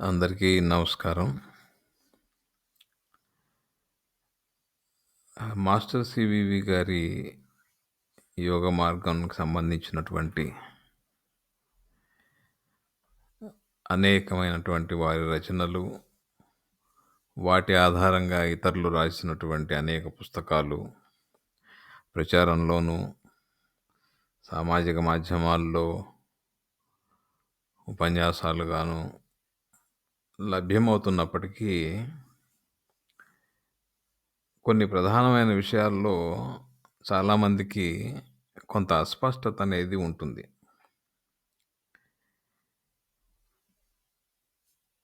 అందరికీ నమస్కారం. Master CVV గారి యోగ మార్గంకి సంబంధించినటువంటి అనేకమైనటువంటి వారి రచనలు, వాటి ఆధారంగా ఇతరులు రాసినటువంటి అనేక పుస్తకాలు ప్రచారంలోనూ, సామాజిక మాధ్యమాల్లో ఉపన్యాసాలుగాను లభ్యమవుతున్నప్పటికీ కొన్ని ప్రధానమైన విషయాల్లో చాలామందికి కొంత అస్పష్టత అనేది ఉంటుంది.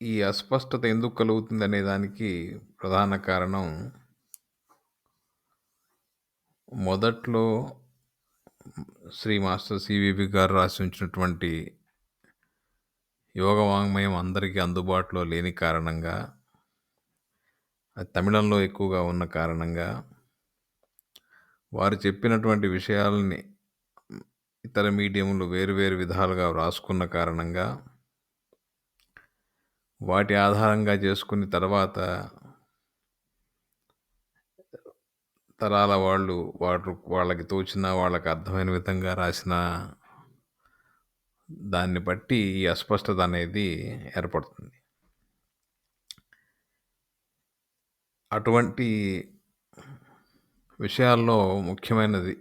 ఈ అస్పష్టత ఎందుకు కలుగుతుంది అనే దానికి ప్రధాన కారణం మొదట్లో శ్రీ మాస్టర్ సివివి గారు రాసి ఉంచినటువంటి యోగ వాంగ్మయం అందరికీ అందుబాటులో లేని కారణంగా అది తమిళంలో ఎక్కువగా ఉన్న కారణంగా వారు చెప్పినటువంటి విషయాలని ఇతర మీడియంలు వేరు వేరు విధాలుగా వ్రాసుకున్న కారణంగా వాటి ఆధారంగా చేసుకుని తర్వాత తరాల వాళ్ళు వాడు వాళ్ళకి తోచిన వాళ్ళకి అర్థమైన విధంగా రాసిన దాన్ని బట్టి ఈ అస్పష్టత అనేది ఏర్పడుతుంది. అటువంటి విషయాల్లో ముఖ్యమైనది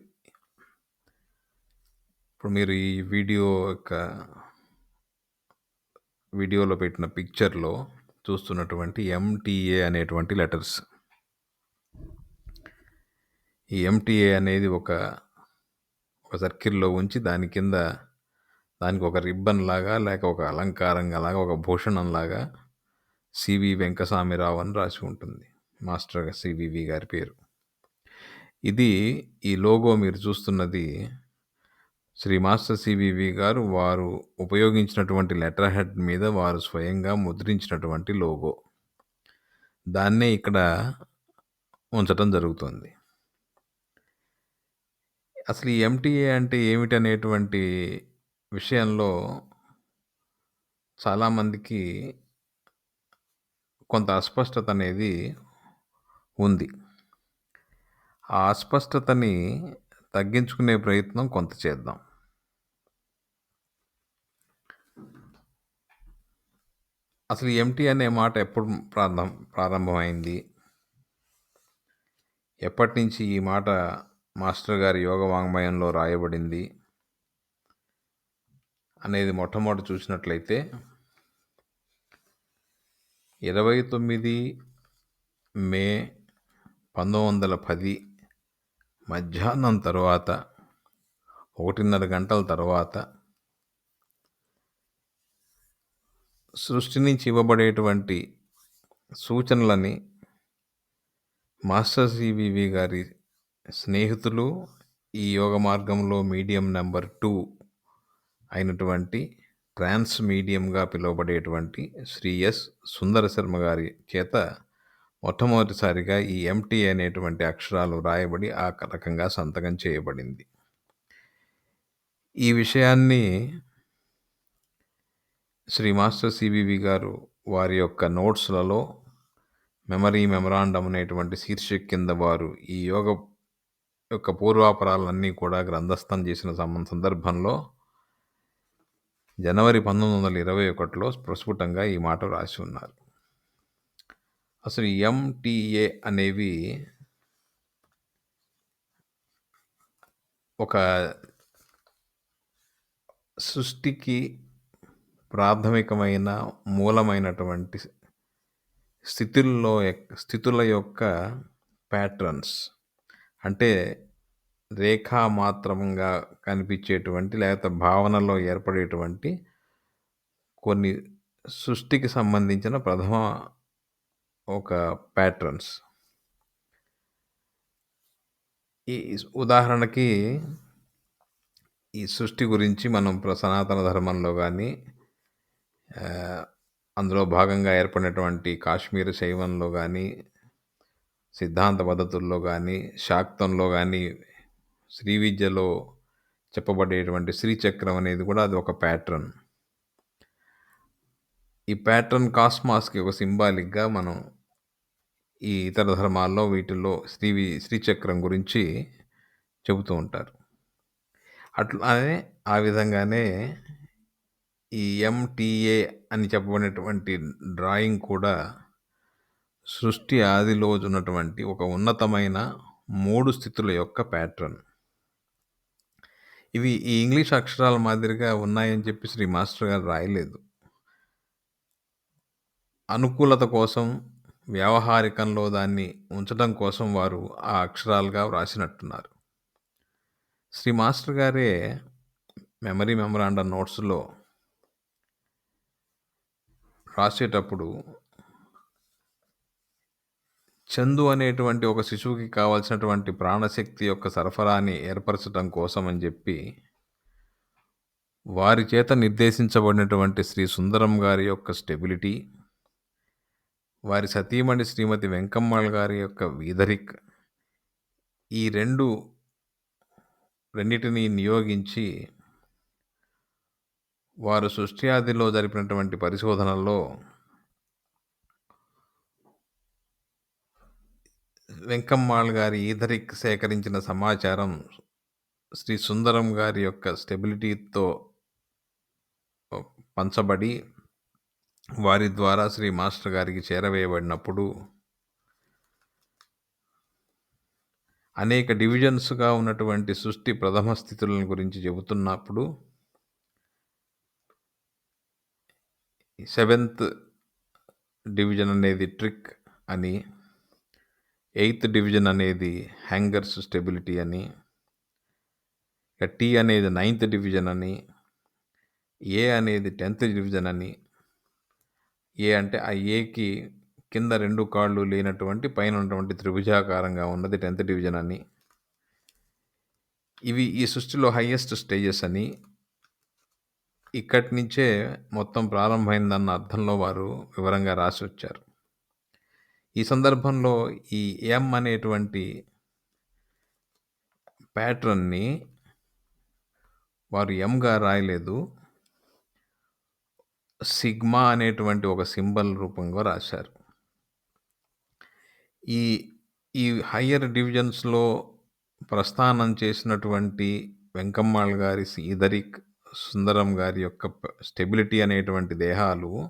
ఇప్పుడు మీరు ఈ వీడియో యొక్క వీడియోలో పెట్టిన పిక్చర్లో చూస్తున్నటువంటి ఎంటీఏ అనేటువంటి లెటర్స్. ఈ ఎంటీఏ అనేది ఒక ఒక సర్కిల్లో ఉంచి దాని కింద దానికి ఒక రిబ్బన్ లాగా లేక ఒక అలంకారంగా లాగా ఒక భూషణం లాగా సివి వెంకసామిరావు అని రాసి ఉంటుంది. మాస్టర్ సివివి గారి పేరు. ఇది ఈ లోగో మీరు చూస్తున్నది శ్రీ మాస్టర్ సివివి గారు వారు ఉపయోగించినటువంటి లెటర్ హెడ్ మీద వారు స్వయంగా ముద్రించినటువంటి లోగో. దాన్నే ఇక్కడ ఉంచటం జరుగుతుంది. అసలు ఈ ఎంటీఏ అంటే ఏమిటనేటువంటి విషయంలో చాలామందికి కొంత అస్పష్టత అనేది ఉంది. ఆ అస్పష్టతని తగ్గించుకునే ప్రయత్నం కొంత చేద్దాం. అసలు ఎంటీ అనే మాట ఎప్పుడు ప్రారంభం ప్రారంభమైంది? ఎప్పటి నుంచి ఈ మాట మాస్టర్ గారి యోగ వాంగ్మయంలో రాయబడింది? అనేది మొట్టమొదటి చూసినట్లయితే ఇరవై తొమ్మిది మే పంతొమ్మిది వందల పది మధ్యాహ్నం తర్వాత ఒకటిన్నర గంటల తర్వాత సృష్టి నుంచి ఇవ్వబడేటువంటి సూచనలని మాస్టర్ సివివి గారి స్నేహితులు ఈ యోగ మార్గంలో మీడియం నెంబర్ టూ అయినటువంటి ట్రాన్స్ మీడియంగా పిలువబడేటువంటి శ్రీ ఎస్. సుందర శర్మ గారి చేత మొట్టమొదటిసారిగా ఈ ఎంటీ అనేటువంటి అక్షరాలు రాయబడి ఆ రకంగా సంతకం చేయబడింది. ఈ విషయాన్ని శ్రీ మాస్టర్ సిబివి గారు వారి యొక్క నోట్స్లలో మెమరీ మెమరాండం అనేటువంటి శీర్షిక కింద వారు ఈ యోగ యొక్క పూర్వాపరాలన్నీ కూడా గ్రంథస్థం చేసిన సందర్భంలో జనవరి పంతొమ్మిది వందల ఇరవై ఒకటిలో ప్రస్ఫుటంగా ఈ మాట రాసి ఉన్నారు. అసలు ఎంటీఏ అనేవి ఒక సృష్టికి ప్రాథమికమైన మూలమైనటువంటి స్థితుల్లో స్థితుల యొక్క ప్యాట్రన్స్ అంటే రేఖామాత్రంగా కనిపించేటువంటి లేకపోతే భావనలో ఏర్పడేటువంటి కొన్ని సృష్టికి సంబంధించిన ప్రథమ ఒక ప్యాట్రన్స్. ఈ ఉదాహరణకి ఈ సృష్టి గురించి మనం సనాతన ధర్మంలో కానీ అందులో భాగంగా ఏర్పడినటువంటి కాశ్మీర శైవంలో కానీ సిద్ధాంత పద్ధతుల్లో కానీ శాక్తంలో కానీ శ్రీ విద్యలో చెప్పబడేటువంటి శ్రీచక్రం అనేది కూడా అది ఒక ప్యాట్రన్ ఈ ప్యాటర్న్ కాస్మాస్‌కి ఒక సింబాలిక్‌గా మనం ఈ ఇతర ధర్మాల్లో వీటిల్లో శ్రీ వి శ్రీచక్రం గురించి చెబుతూ ఉంటారు. అట్లానే ఆ విధంగానే ఈ ఎంటీఏ అని చెప్పబడినటువంటి డ్రాయింగ్ కూడా సృష్టి ఆదిలో ఉన్నటువంటి ఒక ఉన్నతమైన మూడు స్థితుల యొక్క ప్యాటర్న్. ఇవి ఈ ఇంగ్లీష్ అక్షరాల మాదిరిగా ఉన్నాయని చెప్పి శ్రీ మాస్టర్ గారు రాయలేదు. అనుకూలత కోసం వ్యావహారికంలో దాన్ని ఉంచడం కోసం వారు ఆ అక్షరాలుగా వ్రాసినట్టున్నారు. శ్రీ మాస్టర్ గారే మెమరీ మెమరాండం నోట్స్‌లో రాసేటప్పుడు చందు అనేటువంటి ఒక శిశువుకి కావాల్సినటువంటి ప్రాణశక్తి యొక్క సరఫరాని ఏర్పరచడం కోసం అని చెప్పి వారి చేత నిర్దేశించబడినటువంటి శ్రీ సుందరం గారి యొక్క స్టెబిలిటీ వారి సతీమణి శ్రీమతి వెంకమ్మళ గారి యొక్క వీధరిక్ ఈ రెండు రెండిటిని నియోగించి వారు సృష్టి ఆదిలో జరిపినటువంటి పరిశోధనల్లో వెంకమ్మాళ్ గారి ఈధరిక్ సేకరించిన సమాచారం శ్రీ సుందరం గారి యొక్క స్టెబిలిటీతో పంచబడి వారి ద్వారా శ్రీ మాస్టర్ గారికి చేరవేయబడినప్పుడు అనేక డివిజన్స్గా ఉన్నటువంటి సృష్టి ప్రథమ స్థితులను గురించి చెబుతున్నప్పుడు సెవెంత్ డివిజన్ అనేది ట్రిక్ అని ఎయిత్ డివిజన్ అనేది హ్యాంగర్స్ స్టెబిలిటీ అని టీ అనేది నైన్త్ డివిజన్ అని ఏ అనేది టెన్త్ డివిజన్ అని ఏ అంటే ఆ ఏకి కింద రెండు కాళ్ళు లేనటువంటి పైన ఉన్నటువంటి త్రిభుజాకారంగా ఉన్నది టెన్త్ డివిజన్ అని. ఇవి ఈ సృష్టిలో హయ్యెస్ట్ స్టేజెస్ అని. ఇక్కడి నుంచే మొత్తం ప్రారంభమైందన్న అర్థంలో వారు వివరంగా రాసి వచ్చారు. ఈ సందర్భంలో ఈ ఎం అనేటువంటి ప్యాట్రన్ని వారు ఎంగా రాయలేదు. సిగ్మా అనేటువంటి ఒక సింబల్ రూపంగా రాశారు. ఈ ఈ హయ్యర్ డివిజన్స్లో ప్రస్థానం చేసినటువంటి వెంకమ్మాళ్ గారి సీదరిక్ సుందరం గారి యొక్క స్టెబిలిటీ అనేటువంటి దేహాలు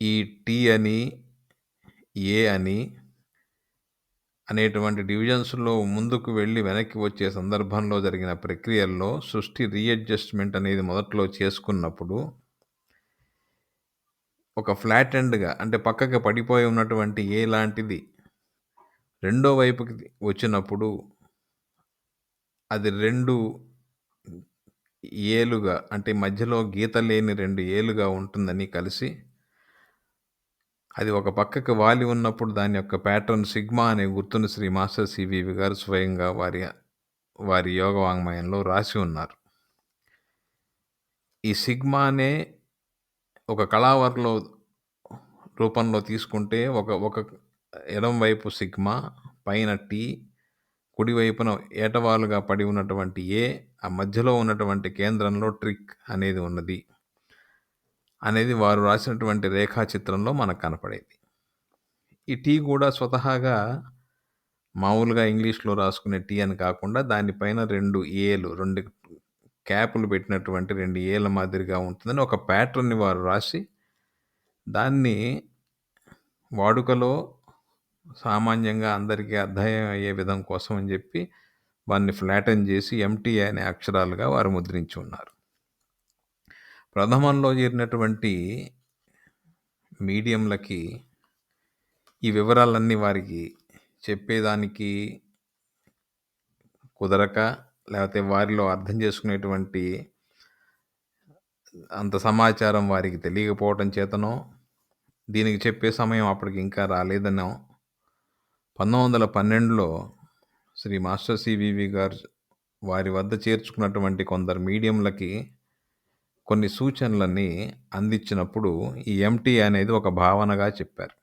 ఈ టీ అని ఏ అని అనేటువంటి డివిజన్స్లో ముందుకు వెళ్ళి వెనక్కి వచ్చే సందర్భంలో జరిగిన ప్రక్రియల్లో సృష్టి రీఅడ్జస్ట్మెంట్ అనేది మొదట్లో చేసుకున్నప్పుడు ఒక ఫ్లాట్ ఎండ్గా అంటే పక్కకి పడిపోయి ఉన్నటువంటి ఏ లాంటిది రెండో వైపుకి వచ్చినప్పుడు అది రెండు ఏలుగా అంటే మధ్యలో గీత లేని రెండు ఏలుగా ఉంటుందని కలిసి అది ఒక పక్కకు వాలి ఉన్నప్పుడు దాని యొక్క ప్యాటర్న్ సిగ్మా అనే గుర్తును శ్రీ మాస్టర్ సివివి గారు స్వయంగా వారి వారి యోగ వాంగ్మయంలో రాసి ఉన్నారు. ఈ సిగ్మానే ఒక కళావరలో రూపంలో తీసుకుంటే ఒక ఒక ఎడం వైపు సిగ్మా పైన టీ కుడివైపున ఏటవాలుగా పడి ఉన్నటువంటి ఏ ఆ మధ్యలో ఉన్నటువంటి కేంద్రంలో ట్రిక్ అనేది ఉన్నది. అనేది వారు రాసినటువంటి రేఖాచిత్రంలో మనకు కనపడేది. ఈ టీ కూడా స్వతహాగా మామూలుగా ఇంగ్లీష్లో రాసుకునే టీ అని కాకుండా దానిపైన రెండు ఏలు రెండు క్యాపులు పెట్టినటువంటి రెండు ఏల మాదిరిగా ఉంటుందని ఒక ప్యాటర్న్ని వారు రాసి దాన్ని వాడుకలో సామాన్యంగా అందరికీ అర్థం అయ్యే విధం కోసం అని చెప్పి వారిని ఫ్లాటన్ చేసి ఎంటీ అనే అక్షరాలుగా వారు ముద్రించి ఉన్నారు. ప్రథమంలో చేరినటువంటి మీడియంలకి ఈ వివరాలన్నీ వారికి చెప్పేదానికి కుదరక లేకపోతే వారిలో అర్థం చేసుకునేటువంటి అంత సమాచారం వారికి తెలియకపోవటం చేతనో దీనికి చెప్పే సమయం అప్పటికి ఇంకా రాలేదనో పంతొమ్మిది వందల పన్నెండులో శ్రీ మాస్టర్ సివివి గారు వారి వద్ద చేర్చుకున్నటువంటి కొందరు మీడియంలకి కొన్ని సూచనలని అందించినప్పుడు ఈ ఎంటీ అనేది ఒక భావనగా చెప్పారు.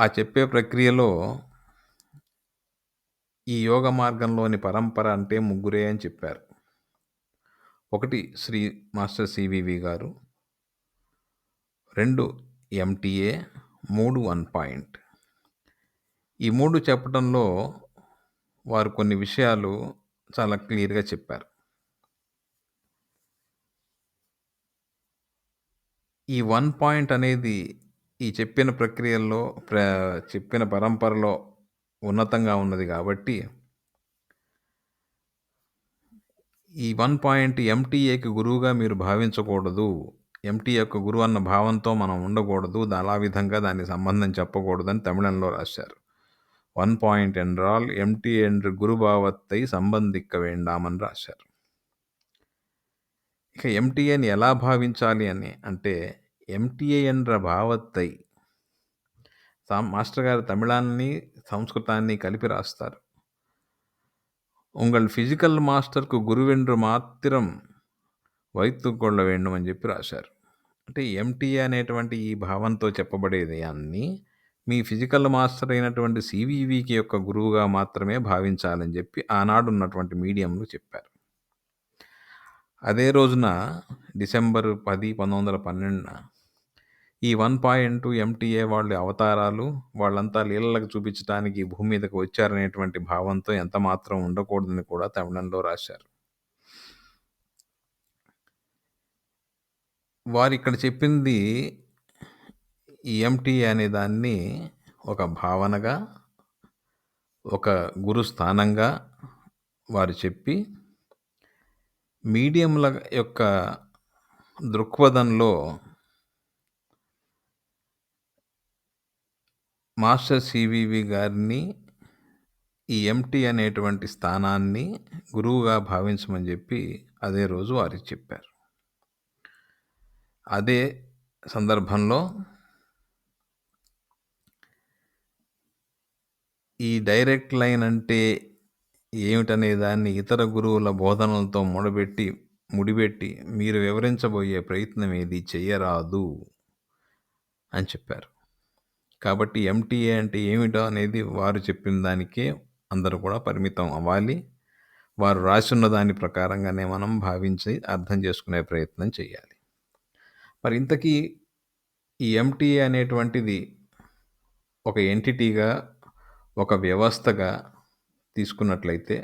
ఆ చెప్పే ప్రక్రియలో ఈ యోగ మార్గంలోని పరంపర అంటే ముగ్గురే అని చెప్పారు. ఒకటి శ్రీ మాస్టర్ సివివి గారు రెండు ఎంటీఏ మూడు వన్ పాయింట్. ఈ మూడు చెప్పడంలో వారు కొన్ని విషయాలు చాలా క్లియర్గా చెప్పారు. ఈ వన్ పాయింట్ అనేది ఈ చెప్పిన ప్రక్రియల్లో ప్ర చెప్పిన పరంపరలో ఉన్నతంగా ఉన్నది కాబట్టి ఈ వన్ పాయింట్ ఎంటీఏకి గురువుగా మీరు భావించకూడదు. ఎంటీ యొక్క గురువు అన్న భావంతో మనం ఉండకూడదు. అలా విధంగా దాని సంబంధం చెప్పకూడదని తమిళంలో రాశారు. వన్ పాయింట్ ఎండ్రాల్ ఎంటీ ఎండ్ గురుభావత్తై సంబంధిక్క వేండామని రాశారు. ఇక ఎంటీఏని ఎలా భావించాలి అని అంటే ఎంటీఏ ఎன்ற భావత్తై మాస్టర్ గారు తమిళాన్ని సంస్కృతాన్ని కలిపి రాస్తారు. ఉంగల్ ఫిజికల్ మాస్టర్కు గురువెండ్రు మాత్రం వైతుకొళ్ళ వేండం అని చెప్పి రాశారు. అంటే ఎంటీఏ అనేటువంటి ఈ భావంతో చెప్పబడేది అన్నీ మీ ఫిజికల్ మాస్టర్ అయినటువంటి సివివికి యొక్క గురువుగా మాత్రమే భావించాలని చెప్పి ఆనాడు ఉన్నటువంటి మీడియంలో చెప్పారు. అదే రోజున డిసెంబర్ పది పంతొమ్మిది వందల పన్నెండున ఈ వన్ పాయింట్ ఎంటీఏ వాళ్ళ అవతారాలు వాళ్ళంతా లీలలకు చూపించడానికి భూమి మీదకి వచ్చారనేటువంటి భావంతో ఎంత మాత్రం ఉండకూడదని కూడా తమిళంలో రాశారు. వారు ఇక్కడ చెప్పింది ఈ ఎంటీఏ అనే దాన్ని ఒక భావనగా ఒక గురుస్థానంగా వారు చెప్పి మీడియంల యొక్క దృక్పథంలో మాస్టర్ సివివి గారిని ఈ ఎంటీ అనేటువంటి స్థానాన్ని గురువుగా భావించమని చెప్పి అదే రోజు వారికి చెప్పారు. అదే సందర్భంలో ఈ డైరెక్ట్ లైన్ అంటే ఏమిటనే దాన్ని ఇతర గురువుల బోధనలతో ముడబెట్టి ముడిపెట్టి మీరు వివరించబోయే ప్రయత్నం ఏది చెయ్యరాదు అని చెప్పారు. కాబట్టి ఎంటీఏ అంటే ఏమిటో అనేది వారు చెప్పిన దానికే అందరూ కూడా పరిమితం అవ్వాలి. వారు రాసున్న దాని ప్రకారంగానే మనం భావించి అర్థం చేసుకునే ప్రయత్నం చేయాలి మరి ఇంతకీ ఈ ఎంటీఏ అనేటువంటిది ఒక ఎంటిటీగా ఒక వ్యవస్థగా తీసుకున్నట్లయితే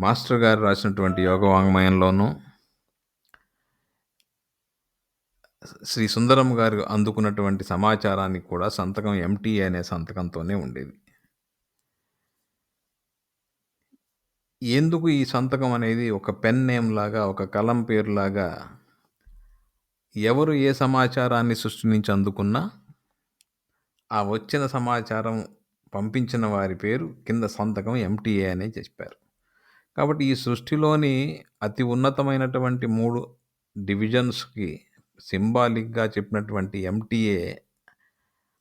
మాస్టర్ గారు రాసినటువంటి యోగ వాంగ్మయంలోనూ శ్రీ సుందరం గారు అందుకున్నటువంటి సమాచారానికి కూడా సంతకం ఎంటీ అనే సంతకంతోనే ఉండేది. ఎందుకు ఈ సంతకం అనేది ఒక పెన్ నేమ్ లాగా ఒక కలం పేరులాగా ఎవరు ఏ సమాచారాన్ని సృష్టించి అందుకున్నా ఆ వచ్చిన సమాచారం పంపించిన వారి పేరు కింద సంతకం ఎంటీఏ అనే చెప్పారు. కాబట్టి ఈ సృష్టిలోని అతి ఉన్నతమైనటువంటి మూడు డివిజన్స్కి సింబాలిక్గా చెప్పినటువంటి ఎంటీఏ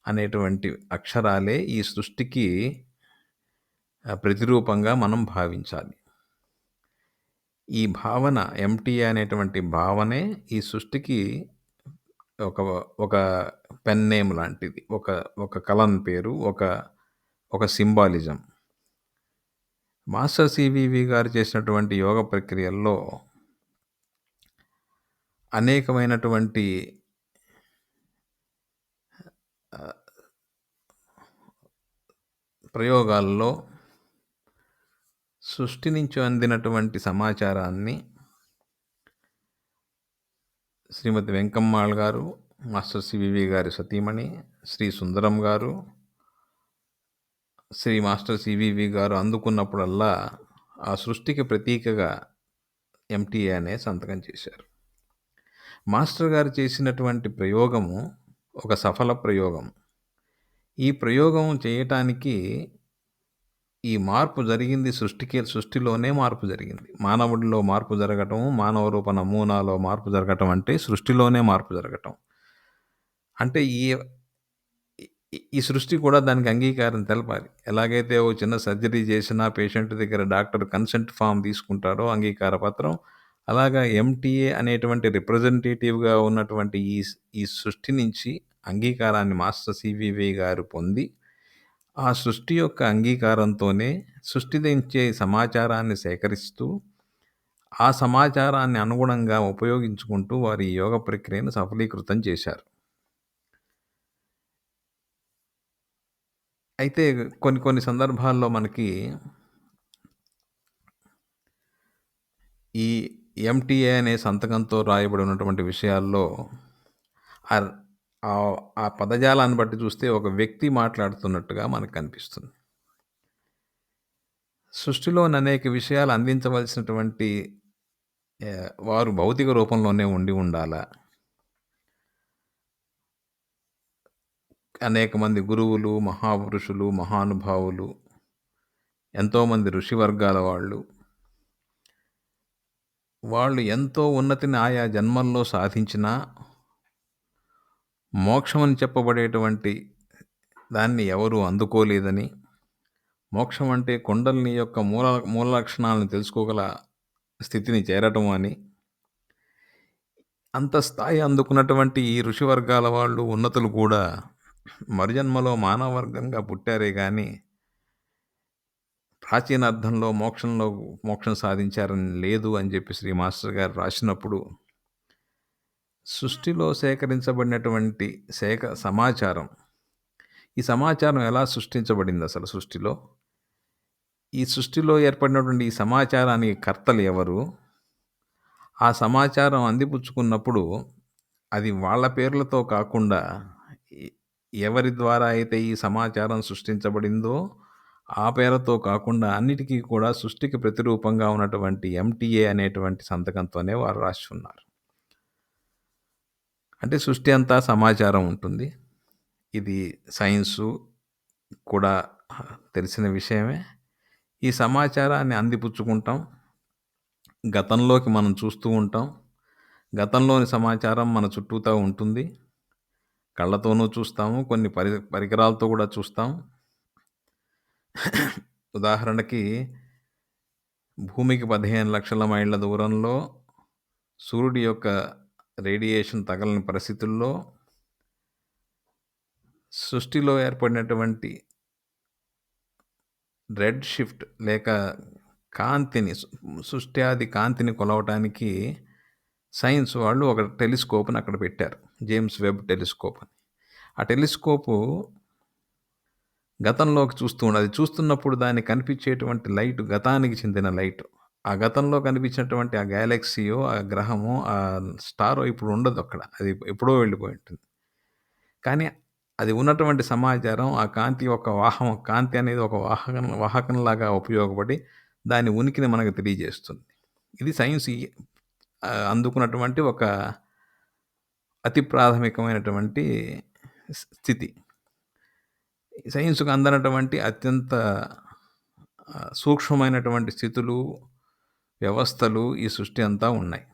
అనేటువంటి అక్షరాలే ఈ సృష్టికి ప్రతిరూపంగా మనం భావించాలి. ఈ భావన ఎంటీఏ అనేటువంటి భావనే ఈ సృష్టికి ఒక ఒక పెన్ నేమ్ లాంటిది. ఒక ఒక కలన్ పేరు ఒక ఒక సింబాలిజం. మాస్టర్ సివివి గారు చేసినటువంటి యోగ ప్రక్రియల్లో అనేకమైనటువంటి ప్రయోగాల్లో సృష్టి నుంచి అందినటువంటి సమాచారాన్ని శ్రీమతి వెంకమ్మాళ్ గారు మాస్టర్ సివివి గారి సతీమణి శ్రీ సుందరం గారు శ్రీ మాస్టర్ సివివి గారు అందుకున్నప్పుడల్లా ఆ సృష్టికి ప్రతీకగా ఎంటీఏ అనే సంతకం చేశారు. మాస్టర్ గారు చేసినటువంటి ప్రయోగము ఒక సఫల ప్రయోగం. ఈ ప్రయోగం చేయటానికి ఈ మార్పు జరిగింది సృష్టికి సృష్టిలోనే మార్పు జరిగింది. మానవుడిలో మార్పు జరగటం మానవ రూప నమూనాలో మార్పు జరగటం అంటే సృష్టిలోనే మార్పు జరగటం. అంటే ఈ ఈ సృష్టి కూడా దానికి అంగీకారం తెలపాలి ఎలాగైతే ఓ చిన్న సర్జరీ చేసినా పేషెంట్ దగ్గర డాక్టర్ కన్సెంట్ ఫామ్ తీసుకుంటారో అంగీకార పత్రం అలాగా ఎంటీఏ అనేటువంటి రిప్రజెంటేటివ్గా ఉన్నటువంటి ఈ ఈ సృష్టి నుంచి అంగీకారాన్ని మాస్టర్ సివివి గారు పొంది ఆ సృష్టి యొక్క అంగీకారంతోనే సృష్టించే సమాచారాన్ని సేకరిస్తూ ఆ సమాచారాన్ని అనుగుణంగా ఉపయోగించుకుంటూ వారి యోగ ప్రక్రియను సఫలీకృతం చేశారు. అయితే కొన్ని కొన్ని సందర్భాల్లో మనకి ఈ ఎంటీఏ అనే సంతకంతో రాయబడి ఉన్నటువంటి విషయాల్లో ఆ పదజాలాన్ని బట్టి చూస్తే ఒక వ్యక్తి మాట్లాడుతున్నట్టుగా మనకు కనిపిస్తుంది. సృష్టిలోని అనేక విషయాలు అందించవలసినటువంటి వారు భౌతిక రూపంలోనే ఉండి ఉండాలా? అనేక మంది గురువులు, మహాపురుషులు, మహానుభావులు, ఎంతోమంది ఋషి వర్గాల వాళ్ళు. వాళ్ళు ఎంతో ఉన్నతిని ఆయా జన్మల్లో సాధించినా మోక్షమని చెప్పబడేటువంటి దాన్ని ఎవరూ అందుకోలేదని మోక్షం అంటే కొండల్ని యొక్క మూల మూల లక్షణాలను తెలుసుకోగల స్థితిని చేరటం అని. అంత స్థాయి అందుకున్నటువంటి ఈ ఋషి వర్గాల వాళ్ళు ఉన్నతులు కూడా మరుజన్మలో మానవ వర్గంగా పుట్టారే కానీ ప్రాచీన అర్థంలో మోక్షంలో మోక్షం సాధించారని లేదు అని చెప్పి శ్రీ మాస్టర్ గారు రాసినప్పుడు సృష్టిలో సేకరించబడినటువంటి సేక సమాచారం ఈ సమాచారం ఎలా సృష్టించబడింది అసలు సృష్టిలో? ఈ సృష్టిలో ఏర్పడినటువంటి ఈ సమాచారానికి కర్తలు ఎవరు? ఆ సమాచారం అందిపుచ్చుకున్నప్పుడు అది వాళ్ళ పేర్లతో కాకుండా ఎవరి ద్వారా అయితే ఈ సమాచారం సృష్టించబడిందో ఆ పేరుతో కాకుండా అన్నిటికీ కూడా సృష్టికి ప్రతిరూపంగా ఉన్నటువంటి ఎంటీఏ అనేటువంటి సంతకంతోనే వారు రాసి ఉన్నారు. అంటే సృష్టి అంతా సమాచారం ఉంటుంది. ఇది సైన్సు కూడా తెలిసిన విషయమే. ఈ సమాచారాన్ని అందిపుచ్చుకుంటాం. గతంలోకి మనం చూస్తూ ఉంటాం. గతంలోని సమాచారం మన చుట్టూతా ఉంటుంది. కళ్ళతోనూ చూస్తాము కొన్ని పరి పరికరాలతో కూడా చూస్తాం. ఉదాహరణకి భూమికి పదిహేను లక్షల మైళ్ళ దూరంలో సూర్యుడి యొక్క రేడియేషన్ తగలని పరిస్థితుల్లో సృష్టిలో ఏర్పడినటువంటి రెడ్ షిఫ్ట్ లేక కాంతిని సృష్ట్యాది కాంతిని కొలవటానికి సైన్స్ వాళ్ళు ఒక టెలిస్కోప్ని అక్కడ పెట్టారు. జేమ్స్ వెబ్ టెలిస్కోప్ అని. ఆ టెలిస్కోపు గతంలోకి చూస్తూ ఉండదు అది చూస్తున్నప్పుడు దానికి కనిపించేటువంటి లైట్ గతానికి చెందిన లైట్. ఆ గతంలో కనిపించినటువంటి ఆ గ్యాలక్సీయో ఆ గ్రహమో ఆ స్టారో ఇప్పుడు ఉండదు అక్కడ. అది ఎప్పుడో వెళ్ళిపోయి ఉంటుంది. కానీ అది ఉన్నటువంటి సమాచారం ఆ కాంతి ఒక వాహం కాంతి అనేది ఒక వాహకం వాహకంలాగా ఉపయోగపడి దాని ఉనికిని మనకు తెలియజేస్తుంది. ఇది సైన్స్ అందుకున్నటువంటి ఒక అతి ప్రాథమికమైనటువంటి స్థితి. సైన్స్కు అందనటువంటి అత్యంత సూక్ష్మమైనటువంటి స్థితులు వ్యవస్థలు ఈ సృష్టి అంతా ఉన్నాయి.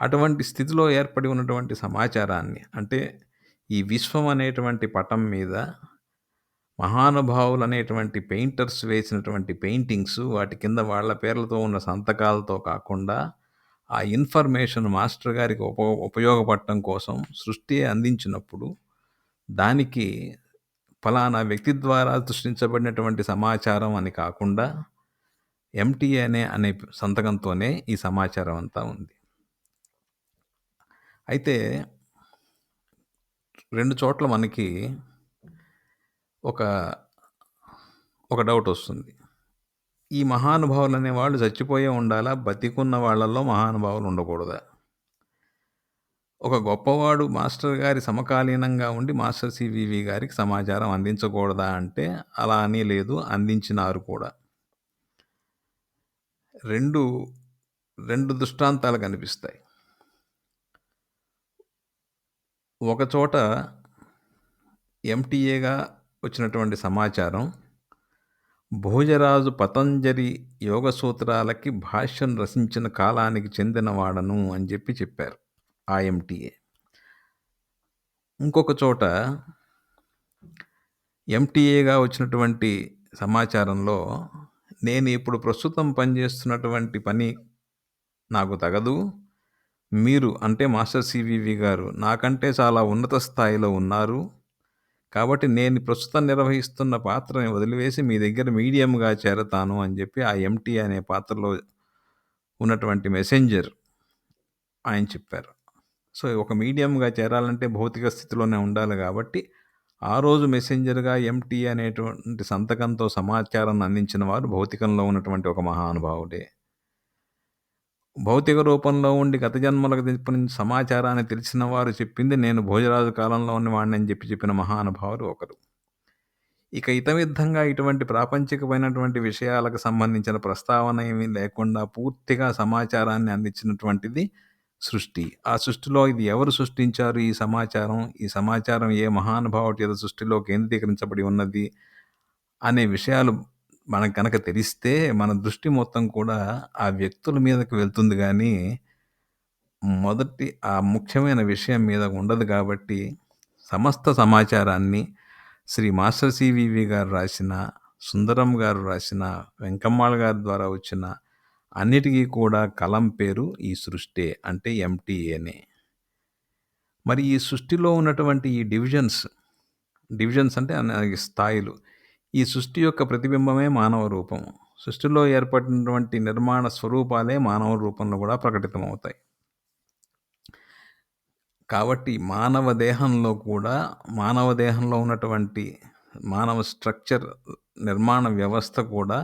అటువంటి స్థితిలో ఏర్పడి ఉన్నటువంటి సమాచారాన్ని అంటే ఈ విశ్వం అనేటువంటి పటం మీద మహానుభావులు అనేటువంటి పెయింటర్స్ వేసినటువంటి పెయింటింగ్స్ వాటి కింద వాళ్ళ పేర్లతో ఉన్న సంతకాలతో కాకుండా ఆ ఇన్ఫర్మేషన్ మాస్టర్ గారికి ఉప ఉపయోగపడటం కోసం సృష్టి అందించినప్పుడు దానికి ఫలానా వ్యక్తి ద్వారా సృష్టించబడినటువంటి సమాచారం అని కాకుండా ఎంటీఏ అనే అనే సంతకంతోనే ఈ సమాచారం అంతా ఉంది. అయితే రెండు చోట్ల మనకి ఒక ఒక డౌట్ వస్తుంది. ఈ మహానుభావులు అనేవాళ్ళు చచ్చిపోయే ఉండాలా? బతికున్న వాళ్ళల్లో మహానుభావులు ఉండకూడదా? ఒక గొప్పవాడు మాస్టర్ గారి సమకాలీనంగా ఉండి మాస్టర్ సివివి గారికి సమాచారం అందించకూడదా అంటే అలా అని లేదు అందించినారు కూడా. రెండు రెండు దృష్టాంతాలు కనిపిస్తాయి. ఒకచోట ఎంటీఏగా వచ్చినటువంటి సమాచారం భోజరాజు పతంజలి యోగ సూత్రాలకి భాష్యం రచించిన కాలానికి చెందినవాడను అని చెప్పి చెప్పారు ఆ ఎంటీఏ ఇంకొక చోట ఎంటీఏగా వచ్చినటువంటి సమాచారంలో నేను ఇప్పుడు ప్రస్తుతం పనిచేస్తున్నటువంటి పని నాకు తగదు. మీరు అంటే మాస్టర్ సివివి గారు నాకంటే చాలా ఉన్నత స్థాయిలో ఉన్నారు. కాబట్టి నేను ప్రస్తుతం నిర్వహిస్తున్న పాత్రని వదిలివేసి మీ దగ్గర మీడియంగా చేరతాను అని చెప్పి ఆ ఎంటీ అనే పాత్రలో ఉన్నటువంటి మెసెంజర్ ఆయన చెప్పారు. సో ఒక మీడియంగా చేరాలంటే భౌతిక స్థితిలోనే ఉండాలి కాబట్టి ఆ రోజు మెసెంజర్గా ఎంటీ అనేటువంటి సంతకంతో సమాచారాన్ని అందించిన వారు భౌతికంలో ఉన్నటువంటి ఒక మహానుభావుడే. భౌతిక రూపంలో ఉండి గత జన్మలకు తెలిపిన సమాచారాన్ని తెలిసిన వారు చెప్పింది నేను భోజరాజు కాలంలో ఉన్నవాడిని అని చెప్పి చెప్పిన మహానుభావులు ఒకరు. ఇక ఇతమిద్ధంగా ఇటువంటి ప్రాపంచికమైనటువంటి విషయాలకు సంబంధించిన ప్రస్తావన ఏమీ లేకుండా పూర్తిగా సమాచారాన్ని అందించినటువంటిది సృష్టి. ఆ సృష్టిలో ఇది ఎవరు సృష్టించారు? ఈ సమాచారం ఈ సమాచారం ఏ మహానుభావుడి సృష్టిలో కేంద్రీకరించబడి ఉన్నది? అనే విషయాలు మనకు కనుక తెలిస్తే మన దృష్టి మొత్తం కూడా ఆ వ్యక్తుల మీదకి వెళ్తుంది కానీ మొదటి ఆ ముఖ్యమైన విషయం మీద ఉండదు కాబట్టి సమస్త సమాచారాన్ని శ్రీ మాస్టర్ సివివి గారు రాసిన సుందరం గారు రాసిన వెంకమ్మాళ్ గారి ద్వారా వచ్చిన అన్నిటికీ కూడా కలం పేరు ఈ సృష్టి అంటే ఎంటీఏనే మరి ఈ సృష్టిలో ఉన్నటువంటి ఈ డివిజన్స్ డివిజన్స్ అంటే స్థాయిలు ఈ సృష్టి యొక్క ప్రతిబింబమే మానవ రూపం. సృష్టిలో ఏర్పడినటువంటి నిర్మాణ స్వరూపాలే మానవ రూపంలో కూడా ప్రకటితమవుతాయి. కాబట్టి మానవ దేహంలో కూడా మానవ దేహంలో ఉన్నటువంటి మానవ స్ట్రక్చర్ నిర్మాణ వ్యవస్థ కూడా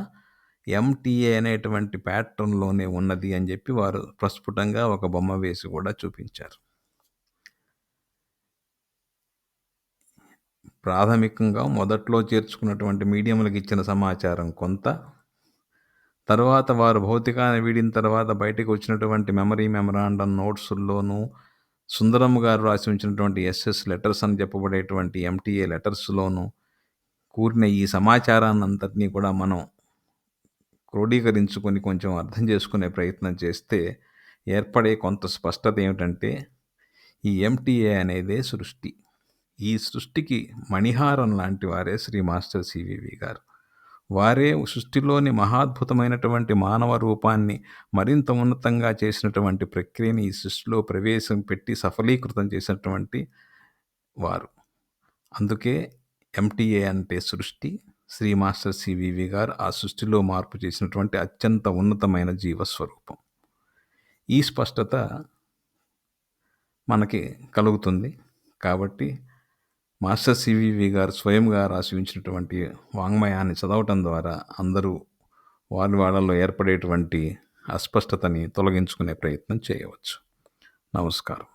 ఎంటీఏ అనేటువంటి ప్యాటర్న్లోనే ఉన్నది అని చెప్పి వారు ప్రస్ఫుటంగా ఒక బొమ్మ వేసి కూడా చూపించారు. ప్రాథమికంగా మొదట్లో చేర్చుకున్నటువంటి మీడియంలకు ఇచ్చిన సమాచారం కొంత. తర్వాత వారు భౌతికాన్ని వీడిన తర్వాత బయటకు వచ్చినటువంటి మెమరీ మెమరాండం నోట్స్ల్లోనూ సుందరమ్మ గారు రాసి ఉంచినటువంటి ఎస్ఎస్ లెటర్స్ అని చెప్పబడేటువంటి ఎంటీఏ లెటర్స్లోనూ కూరిన ఈ సమాచారాన్ని అంతటినీ కూడా మనం క్రోడీకరించుకొని కొంచెం అర్థం చేసుకునే ప్రయత్నం చేస్తే ఏర్పడే కొంత స్పష్టత ఏమిటంటే ఈ ఎంటీఏ అనేదే సృష్టి. ఈ సృష్టికి మణిహారం లాంటి వారే శ్రీ మాస్టర్ సివివి గారు. వారే సృష్టిలోని మహాద్భుతమైనటువంటి మానవ రూపాన్ని మరింత ఉన్నతంగా చేసినటువంటి ప్రక్రియని ఈ సృష్టిలో ప్రవేశం పెట్టి సఫలీకృతం చేసినటువంటి వారు. అందుకే ఎంటీఏ అంటే సృష్టి. శ్రీ మాస్టర్ సివివి గారు ఆ సృష్టిలో మార్పు చేసినటువంటి అత్యంత ఉన్నతమైన జీవస్వరూపం. ఈ స్పష్టత మనకి కలుగుతుంది. కాబట్టి మాస్టర్ సివివి గారు స్వయంగా రాసి ఉంచినటువంటి వాంగ్మయాన్ని చదవటం ద్వారా అందరూ వారి వాళ్ళలో ఏర్పడేటువంటి అస్పష్టతని తొలగించుకునే ప్రయత్నం చేయవచ్చు. నమస్కారం.